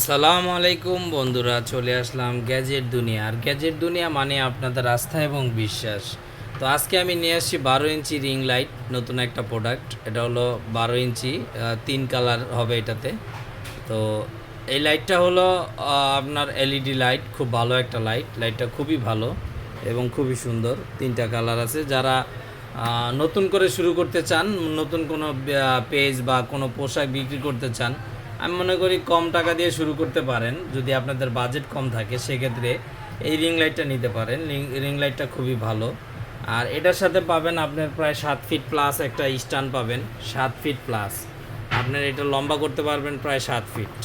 সালাম আলাইকুম বন্ধুরা, চলে আসলাম গ্যাজেট দুনিয়া। আর গ্যাজেট দুনিয়া মানে আপনাদের আস্থা এবং বিশ্বাস। তো আজকে আমি নিয়ে আসছি বারো ইঞ্চি রিং লাইট, নতুন একটা প্রোডাক্ট। এটা হলো বারো ইঞ্চি তিন কালার হবে এটাতে। তো এই লাইটটা হলো আপনার এলইডি লাইট, খুব ভালো একটা লাইট। লাইটটা খুবই ভালো এবং খুবই সুন্দর। তিনটা কালার আছে। যারা নতুন করে শুরু করতে চান, নতুন কোনো পেজ বা কোনো পোশাক বিক্রি করতে চান আমি মনে করি কম টাকা দিয়ে শুরু করতে পারেন, যদি আপনাদের বাজেট কম থাকে, সেক্ষেত্রে এই রিং লাইটটা নিতে পারেন। রিং লাইটটা খুবই ভালো। আর এটার সাথে পাবেন আপনার প্রায় সাত ফিট প্লাস একটা স্ট্যান্ড পাবেন, সাত ফিট প্লাস আপনার এটা লম্বা করতে পারবেন প্রায় সাত ফিট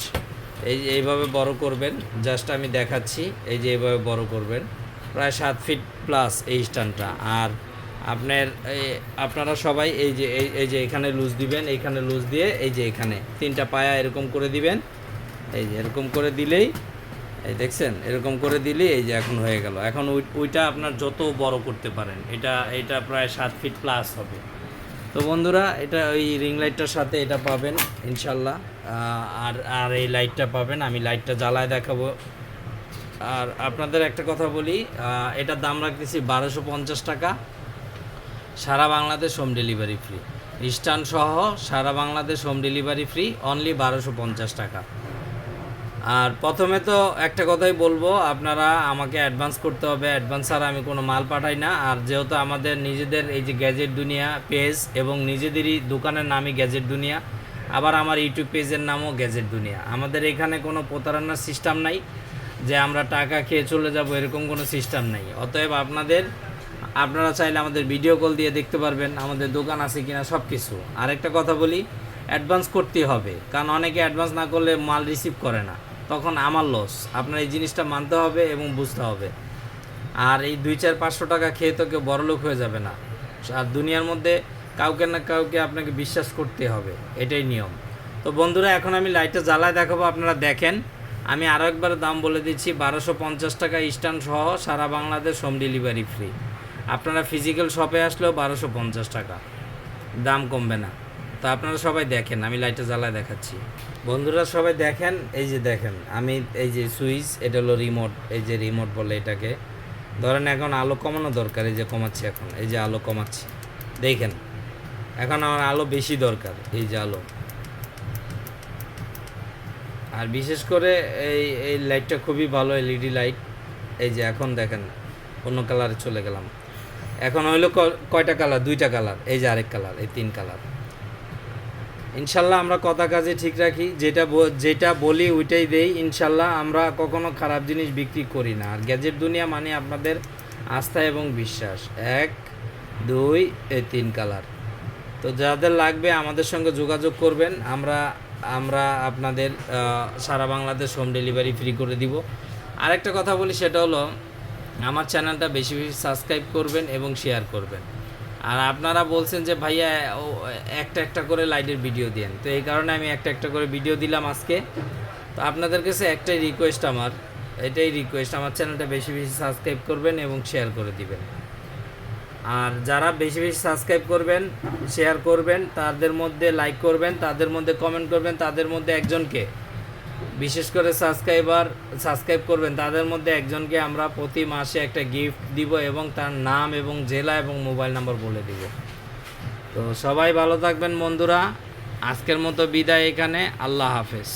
এই এইভাবে বড় করবেন জাস্ট আমি দেখাচ্ছি, এই যে এইভাবে বড় করবেন, প্রায় সাত ফিট প্লাস এই স্ট্যান্ডটা আর আপনার আপনারা সবাই এই যে এই যে এখানে লুজ দিবেন, এইখানে লুজ দিয়ে এই যে এখানে তিনটা পায়া এরকম করে দিবেন। এই যে এরকম করে দিলেই, এই দেখছেন, এরকম করে দিলেই এই যে এখন হয়ে গেল। এখন ওই- ওইটা আপনার যত বড় করতে পারেন, এটা এটা প্রায় সাত ফিট প্লাস হবে। তো বন্ধুরা, এটা ওই রিং লাইটটার সাথে এটা পাবেন, ইনশাল্লাহ। আর আর এই লাইটটা পাবেন, আমি লাইটটা জ্বালায় দেখাবো। আর আপনাদের একটা কথা বলি এটার দাম রাখতেছি বারোশো পঞ্চাশ টাকা। সারা Bangladesh home delivery free. Stand সহ সারা Bangladesh home delivery free only বারোশো পঞ্চাশ টাকা। আর প্রথমে তো একটা কথাই বলব, আপনারা আমাকে অ্যাডভান্স করতে হবে। অ্যাডভান্স ছাড়া আমি কোনো মাল পাঠাই না। আর যেহেতু আমাদের নিজেদের এই যে গ্যাজেট দুনিয়া পেজ এবং নিজেদেরই দোকানের নামই গ্যাজেট দুনিয়া, আবার আমার ইউটিউব পেজের নামও গ্যাজেট দুনিয়া। আমাদের এখানে কোনো প্রতারণার সিস্টেম নাই যে আমরা টাকা খেয়ে চলে যাব, এরকম কোনো সিস্টেম নাই। অতএব আপনাদের আপনারা চাইলে আমাদের ভিডিও কল দিয়ে দেখতে পারবেন আমাদের দোকান আছে কিনা সব কিছু আরেকটা কথা বলি অ্যাডভান্স করতে হবে। কারণ অনেকে অ্যাডভান্স না করলে মাল রিসিভ করে না। তখন আমার লস আপনার এই জিনিসটা মানতে হবে এবং বুঝতে হবে। আর এই দুই চার পাঁচশো টাকা খেয়ে তো কেউ বড়লোক হয়ে যাবে না। আর দুনিয়ার মধ্যে কাউকে না কাউকে আপনাকে বিশ্বাস করতে হবে। এটাই নিয়ম। তো বন্ধুরা, এখন আমি লাইটটা জ্বালায় দেখাবো, আপনারা দেখেন। আমি আরও একবার দাম বলে দিচ্ছি, বারোশো পঞ্চাশ টাকা স্ট্যান্ড সহ সারা বাংলাদেশ হোম ডেলিভারি ফ্রি আপনারা ফিজিক্যাল শপে আসলেও বারোশো পঞ্চাশ টাকা। দাম কমবে না। তো আপনারা সবাই দেখেন, আমি লাইটটা জ্বালায় দেখাচ্ছি। বন্ধুরা সবাই দেখেন, এই যে দেখেন, আমি এই যে সুইচ, এটা হলো রিমোট এই যে রিমোট বলে এটাকে। ধরেন এখন আলো কমানো দরকার, এই যে কমাচ্ছি এখন, এই যে আলো কমাচ্ছি। দেখেন, এখন আমার আলো বেশি দরকার, এই যে আলো। আর বিশেষ করে এই এই লাইটটা খুবই ভালো এলইডি লাইট এই যে এখন দেখেন, অন্য কালারে চলে গেলাম। এখন হইল কয়টা কালার দুইটা কালার এই যে আরেক কালার এই তিন কালার ইনশাল্লাহ আমরা কথা কাজে ঠিক রাখি, যেটা যেটা বলি ওইটাই দেই। ইনশাল্লাহ আমরা কখনো খারাপ জিনিস বিক্রি করি না। আর গ্যাজেট দুনিয়া মানে আপনাদের আস্থা এবং বিশ্বাস। এক, দুই, এই তিন কালার তো যাদের লাগবে আমাদের সঙ্গে যোগাযোগ করবেন। আমরা আমরা আপনাদের সারা বাংলাদেশ হোম ডেলিভারি ফ্রি করে দিব। আরেকটা কথা বলি, সেটা হলো আমার চ্যানেলটা বেশি বেশি সাবস্ক্রাইব করবেন এবং শেয়ার করবেন। আর আপনারা বলছেন যে, ভাইয়া একটা একটা করে লাইটের ভিডিও দেন। তো এই কারণে আমি একটা একটা করে ভিডিও দিলাম আজকে। তো আপনাদের কাছে একটাই রিকোয়েস্ট আমার। এটাই রিকোয়েস্ট আমার চ্যানেলটা বেশি বেশি সাবস্ক্রাইব করবেন এবং শেয়ার করে দিবেন। আর যারা বেশি বেশি সাবস্ক্রাইব করবেন, শেয়ার করবেন, তাদের মধ্যে লাইক করবেন, তাদের মধ্যে কমেন্ট করবেন, তাদের মধ্যে একজনকে বিশেষ করে সাবস্ক্রাইবার সাবস্ক্রাইব করবেন। তাদের মধ্যে একজনকে আমরা প্রতি মাসে একটা গিফট দিব এবং তার নাম এবং জেলা এবং মোবাইল নাম্বার বলে দিব। তো সবাই ভালো থাকবেন বন্ধুরা। আজকের মতো বিদায় এখানে। আল্লাহ হাফেজ।